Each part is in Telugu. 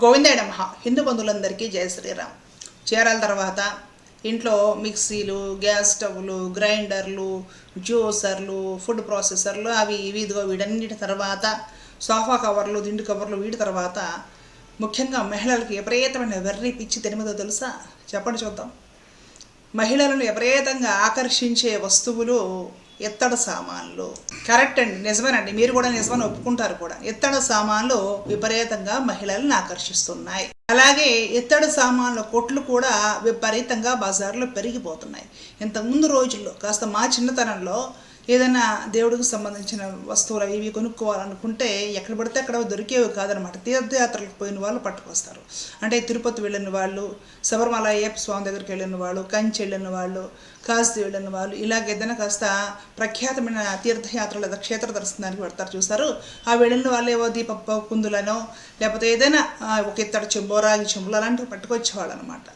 గోవిందాయ నమ హిందూ బంధువులందరికీ జయ శ్రీరామ్. చీరాల తర్వాత ఇంట్లో మిక్సీలు గ్యాస్ స్టవ్లు గ్రైండర్లు జ్యూసర్లు ఫుడ్ ప్రాసెసర్లు అవి ఇవి ఇదిగో వీటన్నిటి తర్వాత సోఫా కవర్లు దిండు కవర్లు వీటి తర్వాత ముఖ్యంగా మహిళలకు విపరీతమైన వెర్రి పిచ్చి తెలిమిదో తెలుసా? చెప్పండి చూద్దాం. మహిళలను విపరీతంగా ఆకర్షించే వస్తువులు ఎత్తడ సామాన్లు. కరెక్ట్ అండి. నిజమేనండి. మీరు కూడా నిజమని ఒప్పుకుంటారు కూడా. ఎత్తడ సామాన్లు విపరీతంగా మహిళలను ఆకర్షిస్తున్నాయి. అలాగే ఇత్తడి సామాన్ల కొట్లు కూడా విపరీతంగా బజార్లో పెరిగిపోతున్నాయి. ఇంతకుముందు రోజుల్లో కాస్త మా చిన్నతనంలో ఏదైనా దేవుడికి సంబంధించిన వస్తువులు అవి ఇవి కొనుక్కోవాలనుకుంటే ఎక్కడ పడితే అక్కడ దొరికేవి కాదనమాట తీర్థయాత్రలకు పోయిన వాళ్ళు పట్టుకొస్తారు. అంటే తిరుపతి వెళ్ళిన వాళ్ళు శబరిమల అయ్యప్ప స్వామి దగ్గరికి వెళ్ళిన వాళ్ళు కంచి వెళ్ళిన వాళ్ళు కాశీ వెళ్ళిన వాళ్ళు ఇలాగ ఏదైనా కాస్త ప్రఖ్యాతమైన తీర్థయాత్రలు లేదా క్షేత్ర దర్శనానికి పెడతారు చూస్తారు ఆ వెళ్ళిన వాళ్ళు ఏవో దీప కుందులనో లేకపోతే ఏదైనా ఒక ఇత్తడి చెంబో రాగి చెంబులు అలాంటివి పట్టుకొచ్చేవాళ్ళు అనమాట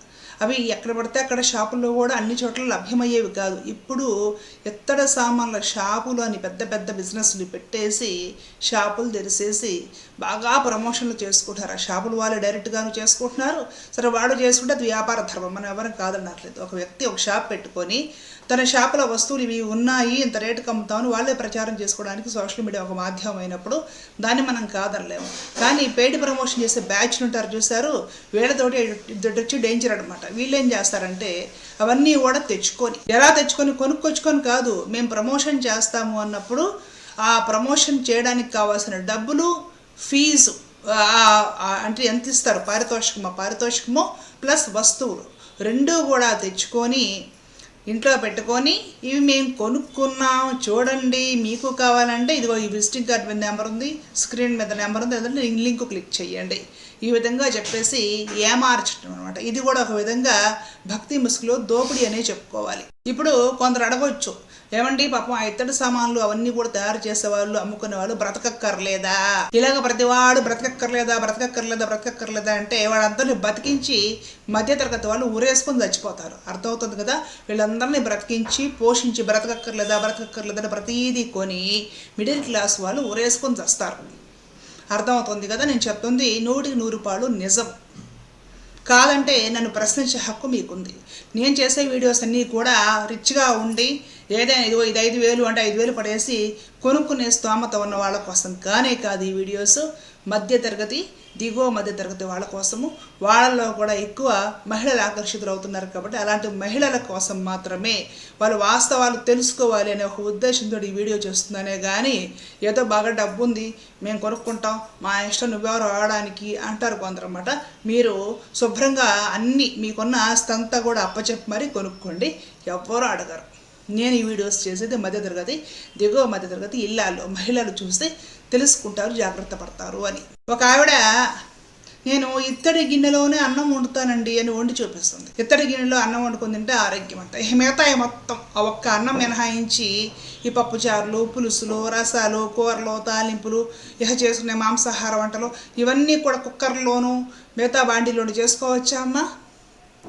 అవి ఎక్కడ పడితే అక్కడ షాపుల్లో కూడా అన్ని చోట్ల లభ్యమయ్యేవి కాదు. ఇప్పుడు ఎత్తడ సామాన్ల షాపులు అని పెద్ద పెద్ద బిజినెస్లు పెట్టేసి షాపులు తెరిసేసి బాగా ప్రమోషన్లు చేసుకుంటారు ఆ షాపులు వాళ్ళు డైరెక్ట్గాను చేసుకుంటున్నారు. సరే వాడు చేసుకుంటే అది వ్యాపార ధర్మం. మనం ఎవరికి కాదనట్లేదు. ఒక వ్యక్తి ఒక షాప్ పెట్టుకొని తన షాపులో వస్తువులు ఇవి ఉన్నాయి ఇంత రేటుకి అమ్ముతామని వాళ్ళే ప్రచారం చేసుకోవడానికి సోషల్ మీడియా ఒక మాధ్యమం అయినప్పుడు దాన్ని మనం కాదనలేము. కానీ పెయిడ్ ప్రమోషన్ చేసే బ్యాచ్లు ఉంటారు చూశారు వీళ్ళతోటి ఇది వచ్చి డేంజర్ అనమాట వీళ్ళు ఏం చేస్తారంటే అవన్నీ కూడా తెచ్చుకొని ఎలా తెచ్చుకొని కొనుక్కొచ్చుకొని కాదు మేము ప్రమోషన్ చేస్తాము అన్నప్పుడు ఆ ప్రమోషన్ చేయడానికి కావాల్సిన డబ్బులు ఫీజు అంటే ఎంత ఇస్తారు? పారితోషికమో? పారితోషికమో ప్లస్ వస్తువులు. రెండూ కూడా తెచ్చుకొని ఇంట్లో పెట్టుకొని ఇవి మేము కొనుక్కున్నాం చూడండి మీకు కావాలంటే ఇదిగో ఈ విజిటింగ్ కార్డ్ మీద నెంబర్ ఉంది స్క్రీన్ మీద నెంబర్ ఉంది అదే లింక్ క్లిక్ చేయండి. ఈ విధంగా చెప్పేసి ఏమార్చడం అనమాట ఇది కూడా ఒక విధంగా భక్తి ముసుగులో దోపిడీ అనే చెప్పుకోవాలి. ఇప్పుడు కొందరు అడగవచ్చు ఏమండి పాపం ఆ ఇత్తడి సామాన్లు అవన్నీ కూడా తయారు చేసే వాళ్ళు అమ్ముకునే వాళ్ళు బ్రతకక్కర్లేదా? ఇలాగ ప్రతివాడు బ్రతకక్కర్లేదా బ్రతకక్కర్లేదా బ్రతకక్కర్లేదా అంటే వాళ్ళందరినీ బతికించి మధ్యతరగతి వాళ్ళు ఊరేసుకుని చచ్చిపోతారు. అర్థమవుతుంది కదా? వీళ్ళందరినీ బ్రతికించి పోషించి బ్రతకక్కర్లేదా బ్రతకక్కర్లేదా అని కొని మిడిల్ క్లాస్ వాళ్ళు ఊరేసుకొని చస్తారు. అర్థమవుతుంది కదా? నేను చెప్తుంది నూటికి నూరు పాలు నిజం. కాదంటే నన్ను ప్రశ్నించే హక్కు మీకుంది. నేను చేసే వీడియోస్ అన్నీ కూడా రిచ్గా ఉండి ఏదైనా ఇదిగో ఇది ఐదు వేలు అంటే ఐదు వేలు పడేసి కొనుక్కునే స్తోమత ఉన్న వాళ్ళ కోసం కానే కాదు ఈ వీడియోస్. మధ్య తరగతి దిగువ మధ్య తరగతి వాళ్ళ కోసము. వాళ్ళలో కూడా ఎక్కువ మహిళలు ఆకర్షితులు అవుతున్నారు కాబట్టి అలాంటి మహిళల కోసం మాత్రమే వాళ్ళు వాస్తవాలు తెలుసుకోవాలి అనే ఒక ఉద్దేశంతో ఈ వీడియో చేస్తున్నానే కానీ ఏదో బాగా డబ్బు ఉంది మేము కొనుక్కుంటాం మా ఇష్టం నువ్వెవరు ఆడడానికి అంటారు కొందరన్నమాట. మీరు శుభ్రంగా అన్ని మీకున్న ఆస్తి అంతా కూడా అప్పచెప్పి మరీ కొనుక్కోండి. ఎవ్వరూ అడగరు. నేను ఈ వీడియోస్ చేసేది మధ్యతరగతి దిగువ మధ్యతరగతి ఇల్లాలు మహిళలు చూస్తే తెలుసుకుంటారు జాగ్రత్త పడతారు అని. ఒక ఆవిడ నేను ఇత్తడి గిన్నెలోనే అన్నం వండుతానండి అని వండి చూపిస్తుంది. ఇత్తడి గిన్నెలో అన్నం వండుకొని తింటే ఆరోగ్యం అంట ఈ మిగతా మొత్తం ఆ ఒక్క అన్నం మినహాయించి ఈ పప్పుచారులు పులుసులు రసాలు కూరలు తాలింపులు ఇహ చేసుకునే మాంసాహార వంటలు ఇవన్నీ కూడా కుక్కర్లోను మిగతా బాండీలోను చేసుకోవచ్చా అమ్మా?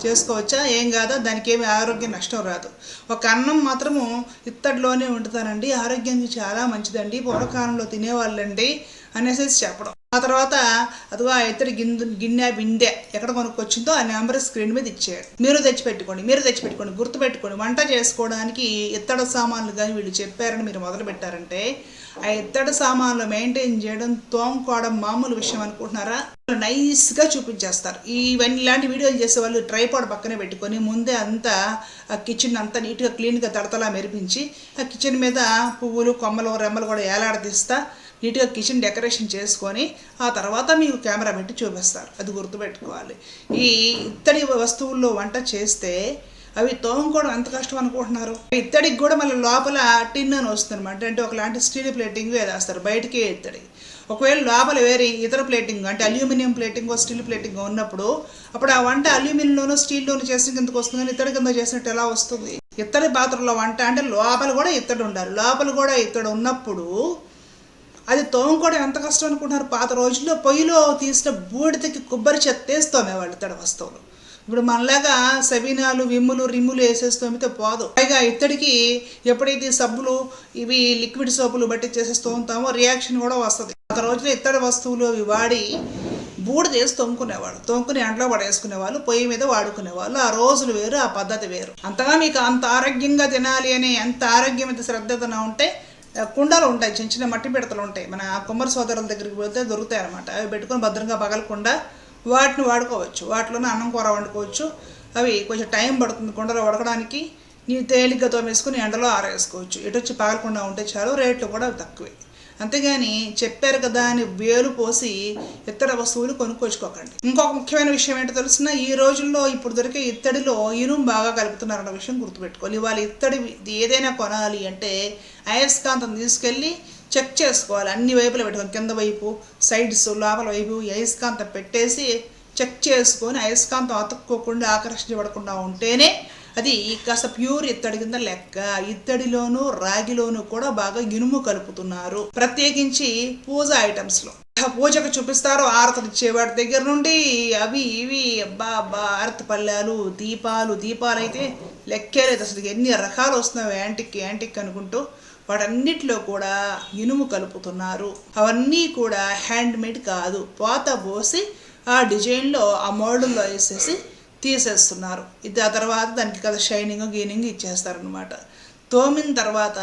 చేసుకోవచ్చా? ఏం కాదా? దానికి ఏమి ఆరోగ్య నష్టం రాదు. ఒక అన్నం మాత్రము ఇత్తడిలోనే వండుతానండి. ఆరోగ్యానికి చాలా మంచిదండి. పూర్వకాలంలో తినేవాళ్ళండి అనేసి చెప్పడం. ఆ తర్వాత అదిగో ఆ ఇత్తడి గిన్నె గిన్నె బిందె ఎక్కడ కొనుక్కొచ్చిందో ఆ నెంబర్ స్క్రీన్ మీద ఇచ్చాడు మీరు తెచ్చిపెట్టుకోండి మీరు తెచ్చిపెట్టుకోండి గుర్తుపెట్టుకోండి. వంట చేసుకోవడానికి ఇత్తడ సామాన్లు కానీ వీళ్ళు చెప్పారని మీరు మొదలు పెట్టారంటే ఆ ఇత్తడి సామాన్లు మెయింటైన్ చేయడం తోముకోవడం మామూలు విషయం అనుకుంటున్నారా? నైస్గా చూపించేస్తారు. ఇవన్నీ ఇలాంటి వీడియోలు చేసే వాళ్ళు ట్రైపాడ్ పక్కనే పెట్టుకొని ముందే అంతా ఆ కిచెన్ అంతా నీట్గా క్లీన్గా తడతలా మెరిపించి ఆ కిచెన్ మీద పువ్వులు కొమ్మలు రెమ్మలు కూడా ఏలాడదీస్తా నీట్గా కిచెన్ డెకరేషన్ చేసుకొని ఆ తర్వాత మీకు కెమెరా పెట్టి చూపిస్తారు. అది గుర్తుపెట్టుకోవాలి. ఈ ఇత్తడి వస్తువుల్లో వంట చేస్తే అవి తోముకోవడం ఎంత కష్టం అనుకుంటున్నారు. ఇత్తడికి కూడా మళ్ళీ లోపల టిన్ అని వస్తుంది అనమాట అంటే ఒకలాంటి స్టీల్ ప్లేటింగ్ వేస్తారు. బయటికే ఇత్తడి. ఒకవేళ లోపల వేరే ఇతర ప్లేటింగ్ అంటే అల్యూమినియం ప్లేటింగ్ స్టీల్ ప్లేటింగ్ ఉన్నప్పుడు అప్పుడు ఆ వంట అల్యూమినియంలోనూ స్టీల్లోనూ చేసిన కిందకు వస్తుంది? కానీ ఇత్తడి కింద చేసినట్టు ఎలా వస్తుంది? ఇత్తడి పాత్రలో వంట అంటే లోపల కూడా ఇత్తడి ఉండాలి. లోపల కూడా ఇత్తడి ఉన్నప్పుడు అది తోముకోవడం ఎంత కష్టం అనుకుంటున్నారు? పాత రోజుల్లో పొయ్యిలో తీసిన బూడిదకి కొబ్బరి చెత్తేస్తోమే వాళ్ళు ఇత్తడి వస్తువులు. ఇప్పుడు మనలాగా సబీనాలు విమ్ములు రిమ్ములు వేసేస్తోమితే పోదు. పైగా ఇత్తడికి ఎప్పుడైతే సబ్బులు ఇవి లిక్విడ్ సబ్బులు బట్టి చేసేస్తూ ఉంటామో రియాక్షన్ కూడా వస్తుంది. ఒక రోజుల్లో ఇత్తడి వస్తువులు అవి వాడి బూడిద వేసి తొమ్ముకునేవాడు తొమ్ముకుని ఎండలో పడేసుకునేవాళ్ళు పొయ్యి మీద వాడుకునేవాళ్ళు. ఆ రోజులు వేరు ఆ పద్ధతి వేరు. అంతగా మీకు అంత ఆరోగ్యంగా తినాలి అని ఎంత ఆరోగ్యమైన శ్రద్ధతన ఉంటే కుండలు ఉంటాయి చిన్న చిన్న మట్టి పిడతలు ఉంటాయి. మన కుమ్మరి సోదరుల దగ్గరికి వెళ్తే దొరుకుతాయి అనమాట అవి పెట్టుకొని భద్రంగా పగలకుండా వాటిని వాడుకోవచ్చు. వాటిలోనే అన్నం కూర వండుకోవచ్చు. అవి కొంచెం టైం పడుతుంది కుండలో ఉడకడానికి నీ తేలిగ్గా తోమేసుకుని ఎండలో ఆరేసుకోవచ్చు ఎటు వచ్చి పగలకుండా ఉంటే చాలు రేట్లు కూడా తక్కువే. అంతేగాని చెప్పారు కదా అని వేలు పోసి ఇతర వస్తువులు కొనుక్కొచ్చుకోకండి ఇంకొక ముఖ్యమైన విషయం ఏంటో తెలిసిన? ఈ రోజుల్లో ఇప్పుడు దొరికే ఇత్తడిలో ఇనుము బాగా కలుపుతున్నారన్న విషయం గుర్తుపెట్టుకోవాలి. వాళ్ళు ఇత్తడి ఏదైనా కొనాలి అంటే అయస్కాంతం తీసుకెళ్ళి చెక్ చేసుకోవాలి. అన్ని వైపులు పెట్టుకొని కింద వైపు సైడ్స్ లోపల వైపు అయస్కాంతం పెట్టేసి చెక్ చేసుకొని అయస్కాంతం అతుక్కోకుండా ఆకర్షించబడకుండా ఉంటేనే అది కాస్త ప్యూర్ ఇత్తడి కింద లెక్క. ఇత్తడిలోను రాగిలోను కూడా బాగా ఇనుము కలుపుతున్నారు. ప్రత్యేకించి పూజ ఐటమ్స్లో పూజకు చూపిస్తారు ఆరతలు దగ్గర నుండి. అవి ఇవి అబ్బా అబ్బా ఆరతి పళ్ళాలు దీపాలు దీపాలు అయితే లెక్కే లేదు. అసలు ఎన్ని రకాలు వస్తున్నాయి యాంటిక్ యాంటిక్ అనుకుంటూ వాటన్నిటిలో కూడా ఇనుము కలుపుతున్నారు. అవన్నీ కూడా హ్యాండ్ మేడ్ కాదు. పోత పోసి ఆ డిజైన్లో ఆ మోడల్లో వేసేసి తీసేస్తున్నారు. ఇది ఆ తర్వాత దానికి కదా షైనింగ్ గీనింగ్ ఇచ్చేస్తారనమాట తోమిన తర్వాత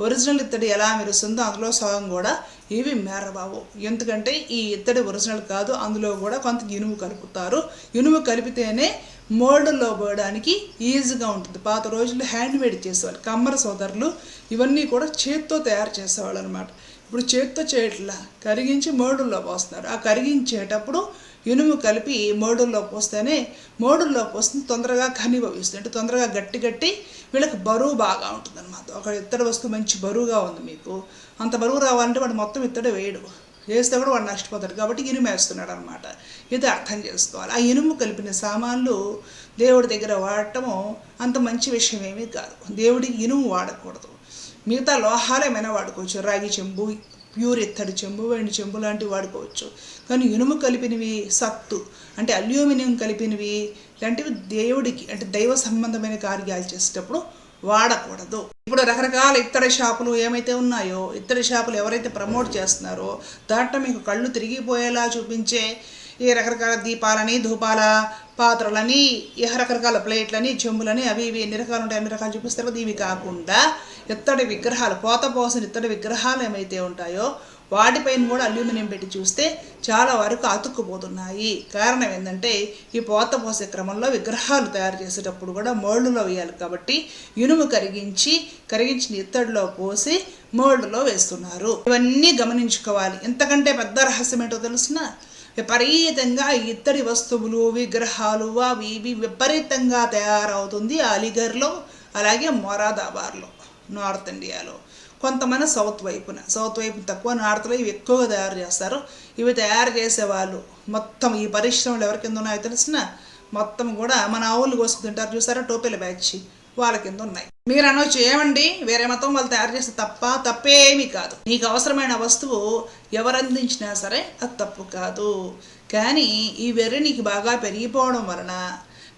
ఒరిజినల్ ఇత్తడి ఎలా మెరుస్తుందో అందులో సగం కూడా ఇవి మేరబావు ఎందుకంటే ఈ ఇత్తడి ఒరిజినల్ కాదు అందులో కూడా కొంత ఇనుము కలుపుతారు. ఇనుము కలిపితేనే మోల్డ్లో పోయడానికి ఈజీగా ఉంటుంది. పాత రోజుల్లో హ్యాండ్ మేడ్ చేసేవాళ్ళు కమ్మర సోదరులు ఇవన్నీ కూడా చేత్తో తయారు చేసేవాళ్ళు అనమాట ఇప్పుడు చేత్తో చేయట్లా కరిగించి మోడుల్లో పోస్తున్నారు ఆ కరిగించేటప్పుడు ఇనుము కలిపి మోడుల్లో పోస్తేనే మోడుల్లో పోస్తే తొందరగా కనిభవిస్తుంది అంటే తొందరగా గట్టి గట్టి వీళ్ళకి బరువు బాగా ఉంటుంది అనమాట ఒక ఇత్తడి వస్తువు మంచి బరువుగా ఉంది మీకు. అంత బరువు రావాలంటే వాడు మొత్తం ఇత్తడి వేయడు. వేస్తే కూడా వాడు నష్టపోతాడు. కాబట్టి ఇనుము వేస్తున్నాడు అనమాట ఇది అర్థం చేసుకోవాలి. ఆ ఇనుము కలిపిన సామాన్లు దేవుడి దగ్గర వాడటము అంత మంచి విషయం ఏమీ కాదు. దేవుడికి ఇనుము వాడకూడదు. మిగతా లోహాలు ఏమైనా వాడుకోవచ్చు. రాగి చెంబు ప్యూర్ ఇత్తడి చెంబు వెండి చెంబు లాంటివి వాడుకోవచ్చు. కానీ ఇనుము కలిపినవి సత్తు అంటే అల్యూమినియం కలిపినవి ఇలాంటివి దేవుడికి అంటే దైవ సంబంధమైన కార్యాలు చేసేటప్పుడు వాడకూడదు. ఇప్పుడు రకరకాల ఇత్తడి షాపులు ఏమైతే ఉన్నాయో ఇత్తడి షాపులు ఎవరైతే ప్రమోట్ చేస్తున్నారో దాంట్లో మీకు కళ్ళు తిరిగిపోయేలా చూపించే ఈ రకరకాల దీపాలని ధూపాల పాత్రలని ఈ రకరకాల ప్లేట్లని చెంబులని అవి ఇవి ఎన్ని రకాలు ఉంటాయి అన్ని రకాలు చూపిస్తారు. కదా ఇవి కాకుండా ఇత్తడి విగ్రహాలు పోత పోసిన ఇత్తడి విగ్రహాలు ఏమైతే ఉంటాయో వాటిపైన కూడా అల్యూమినియం పెట్టి చూస్తే చాలా వరకు అతుక్కుపోతున్నాయి కారణం ఏంటంటే ఈ పోత పోసే క్రమంలో విగ్రహాలు తయారు చేసేటప్పుడు కూడా మోల్డ్లో వేయాలి కాబట్టి ఇనుము కరిగించి కరిగించిన ఇత్తడిలో పోసి మోల్డ్లో వేస్తున్నారు. ఇవన్నీ గమనించుకోవాలి. ఎంతకంటే పెద్ద రహస్యం ఏంటో తెలుసిన? విపరీతంగా ఈ ఇత్తడి వస్తువులు విగ్రహాలు అవి ఇవి విపరీతంగా తయారవుతుంది అలీగర్లో అలాగే మొరాదాబార్లో నార్త్ ఇండియాలో. కొంతమంది సౌత్ వైపున సౌత్ వైపు తక్కువ నార్త్లో ఇవి ఎక్కువగా తయారు చేస్తారు. ఇవి తయారు చేసేవాళ్ళు మొత్తం ఈ పరిశ్రమలు ఎవరి కింద ఉన్నాయో తెలిసిన మొత్తం కూడా మన ఆవులు కోసుకు తింటారు చూసారా? టోపీల బ్యాచ్ వాళ్ళ కింద ఉన్నాయి. మీరు అనొచ్చు ఏమండి? వేరే మతం వాళ్ళు తయారు చేస్తే తప్ప తప్పేమీ కాదు. నీకు అవసరమైన వస్తువు ఎవరు అందించినా సరే అది తప్పు కాదు. కానీ ఈ వెర్రి నీకు బాగా పెరిగిపోవడం వలన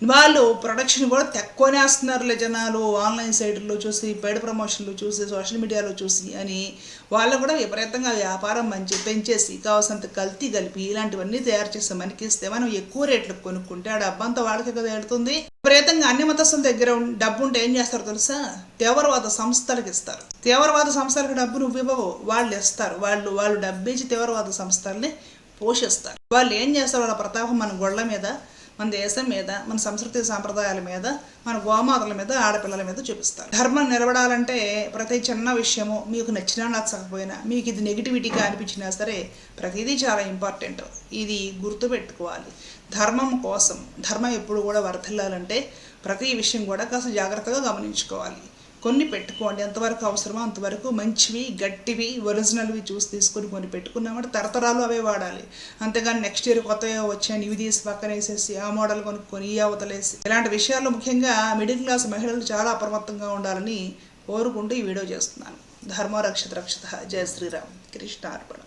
వాళ్ళు ప్రొడక్షన్ కూడా తక్కువనేస్తున్నారులే జనాలు. ఆన్లైన్ సైట్లో చూసి పెయిడ్ ప్రమోషన్లు చూసి సోషల్ మీడియాలో చూసి అని వాళ్ళు కూడా విపరీతంగా వ్యాపారం మంచి పెంచేసి కావాల్సినంత కల్తీ కలిపి ఇలాంటివన్నీ తయారు చేస్తే మనకి ఇస్తే మనం ఎక్కువ రేట్లకు కొనుక్కుంటే ఆ డబ్బంతా వాళ్ళకి కదా వెళ్తుంది. విపరీతంగా అన్ని మతస్థుల దగ్గర డబ్బు ఉంటే ఏం చేస్తారు తెలుసా? తీవ్రవాద సంస్థలకు ఇస్తారు. తీవ్రవాద సంస్థలకు డబ్బు నువ్వు ఇవ్వవు వాళ్ళు ఇస్తారు. వాళ్ళు వాళ్ళు డబ్బు ఇచ్చి తీవ్రవాద సంస్థల్ని పోషిస్తారు. వాళ్ళు ఏం చేస్తారు? వాళ్ళ ప్రతాపం మన గొళ్ళ మీద మన దేశం మీద మన సంస్కృతి సాంప్రదాయాల మీద మన గోమాతల మీద ఆడపిల్లల మీద చూపిస్తారు. ధర్మం నిలబడాలంటే ప్రతి చిన్న విషయము మీకు నచ్చినా నచ్చకపోయినా మీకు ఇది నెగిటివిటీగా అనిపించినా సరే ప్రతిదీ చాలా ఇంపార్టెంట్. ఇది గుర్తుపెట్టుకోవాలి. ధర్మం కోసం ధర్మం ఎప్పుడు కూడా వర్ధిల్లాలంటే ప్రతి విషయం కూడా కాస్త జాగ్రత్తగా గమనించుకోవాలి. కొన్ని పెట్టుకోండి. ఎంతవరకు అవసరమో అంతవరకు మంచివి గట్టివి ఒరిజినల్వి చూసి తీసుకొని కొన్ని పెట్టుకున్నామంటే తరతరాలు అవే వాడాలి. అంతేగాని నెక్స్ట్ ఇయర్ కొత్తగా వచ్చాయని ఇవి తీసి పక్కన వేసేసి ఆ మోడల్ కొనుక్కొని ఈ అవతలేసి ఇలాంటి విషయాల్లో ముఖ్యంగా మిడిల్ క్లాస్ మహిళలు చాలా అప్రమత్తంగా ఉండాలని కోరుకుంటూ ఈ వీడియో చేస్తున్నాను. ధర్మ రక్షత. రక్షత జయ శ్రీరామ్. కృష్ణ అర్పణ